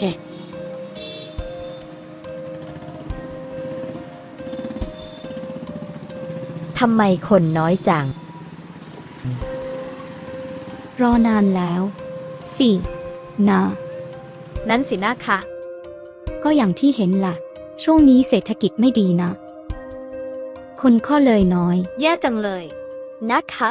เฮ้ทำไมคนน้อยจัง รอนานแล้วสินะนั่นสินะคะก็อย่างที่เห็นล่ะ ช่วงนี้เศรษฐกิจไม่ดีนะ คนก็เลยน้อย แย่จังเลย นะคะ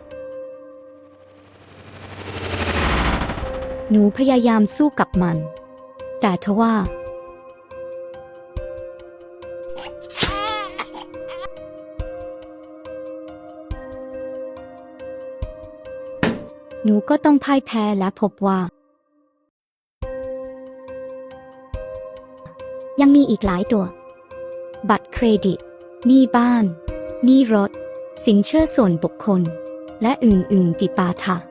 หนูพยายามสู้กับมัน แต่ทว่า หนูก็ต้องพ่ายแพ้และพบว่า ยังมีอีกหลายตัว บัตรเครดิตหนี้บ้านหนี้รถ สินเชื่อส่วนบุคคล และอื่น ๆ จิปาถะ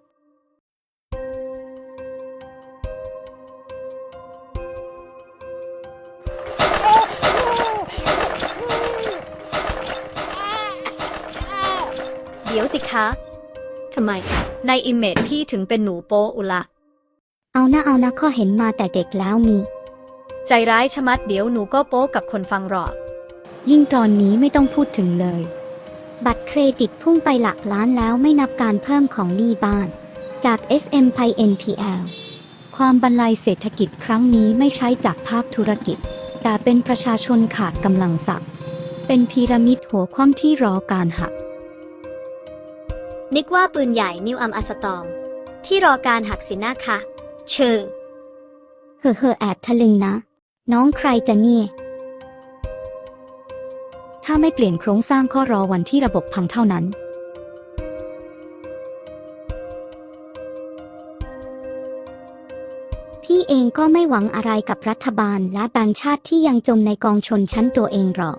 เดี๋ยวสิคะทำไม ในอิมเมจพี่ถึงเป็นหนูโปอุละ เอานะเอานะข้อเห็นมาแต่เด็กแล้วมี ใจร้ายชะมัดเดี๋ยวหนูก็โป๊กับคนฟังหรอก ยิ่งตอนนี้ไม่ต้องพูดถึงเลย บัตรเครดิตพุ่งไปหลักล้านแล้วไม่นับการเพิ่มของหนี้บ้าน จาก SM ไป NPL ความบรรลัยเศรษฐกิจครั้งนี้ไม่ใช่จากภาคธุรกิจ แต่เป็นประชาชนขาดกำลังศักดิ์เป็นพีระมิดหัวคว่ำที่รอการหัก นึกว่าปืนใหญ่นิวอัมอัสตอม ที่รอการหักสินะคะเชิญเฮ่อเฮ่อแอบทะลึงนะ น้องใครจะเนี่ยถ้าไม่เปลี่ยนโครงสร้างข้อรอวันที่ระบบพังเท่านั้น พี่เองก็ไม่หวังอะไรกับรัฐบาลและแบงชาติที่ยังจมในกองชนชั้นตัวเองหรอก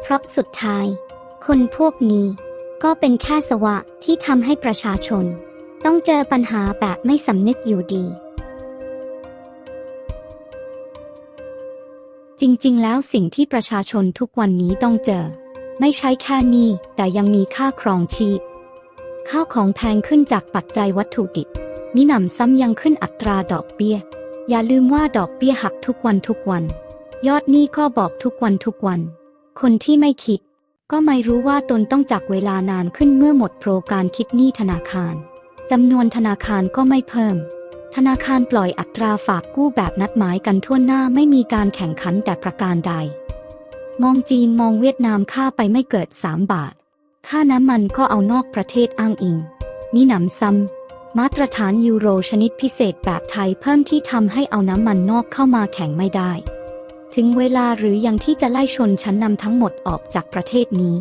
เพราะสุดท้าย คนพวกนี้ ก็เป็นแค่สวะที่ทำให้ประชาชน ต้องเจอปัญหาแบบไม่สำนึกอยู่ดี จริงๆ แล้วสิ่งที่ประชาชนทุกวันนี้ต้องเจอ ไม่ใช่แค่นี้แต่ยังมีค่าครองชีพข้าวของแพงขึ้นจากปัจจัยวัตถุดิบมิหนำซ้ำยังขึ้นอัตราดอกเบี้ย อย่าลืมว่าดอกเบี้ยหักทุกวันทุกวัน ยอดหนี้ก็บอกทุกวันทุกวัน คนที่ไม่คิด ก็ไม่รู้ว่าตนต้องจากเวลานานขึ้นเมื่อหมดโปรการคิดหนี้ธนาคารจำนวนธนาคารก็ไม่เพิ่ม ธนาคารปล่อยอัตราฝากกู้แบบนัดหมายกันทั่วหน้าไม่มีการแข่งขันแต่ประการใด มองจีนมองเวียดนามค่าไปไม่เกิด 3 บาท ค่าน้ำมันก็เอานอกประเทศอ้างอิงมีหนำซ้ำมาตรฐานยูโรชนิดพิเศษแบบไทยเพิ่มที่ทำให้เอาน้ำมันนอกเข้ามาแข่งไม่ได้ ถึงเวลาหรือยังที่จะไล่ชนชั้นนำทั้งหมดออกจากประเทศนี้